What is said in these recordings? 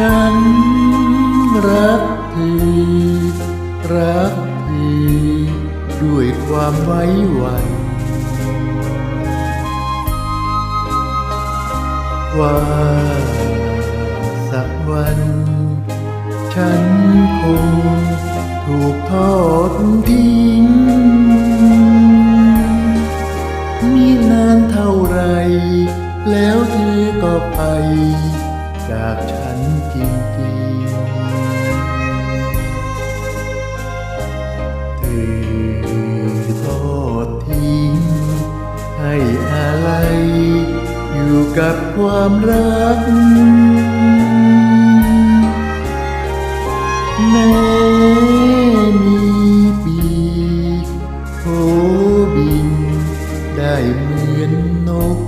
ฉันรักเธอรักเธอด้วยความไว้วันว่าสักวัน ฉันคงถูกทอดทิ้ง จากฉันจริงๆเธอทอดทิ้งให้อะไรอยู่กับความรัก แม้มีปีกโผบินได้เหมือนนก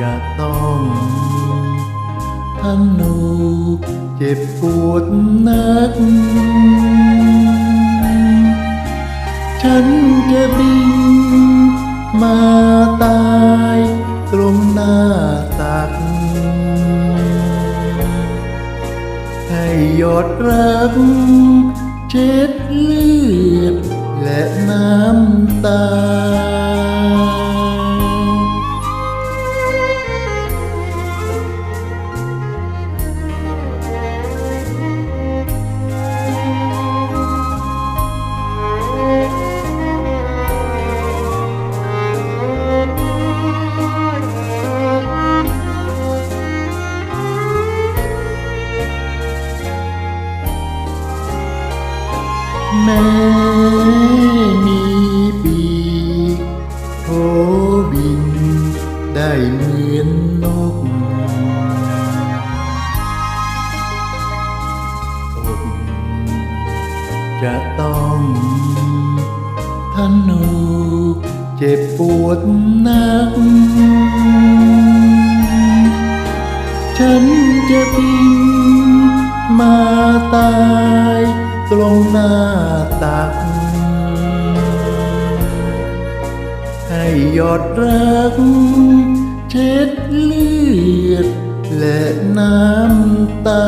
จะต้องทนูเจ็บปวดนัก ฉันจะบินมาตายตรงหน้าตัก ให้หยดรักเช็ดเลือดและน้ำตา แม้มีปีกโผบิน ได้เหมือนนกอกจะต้องทนูเจ็บปวดนัก ฉันจะบินมาตาย ตรงหน้าตัก ให้หยดรัก เช็ดเลือดและน้ำตา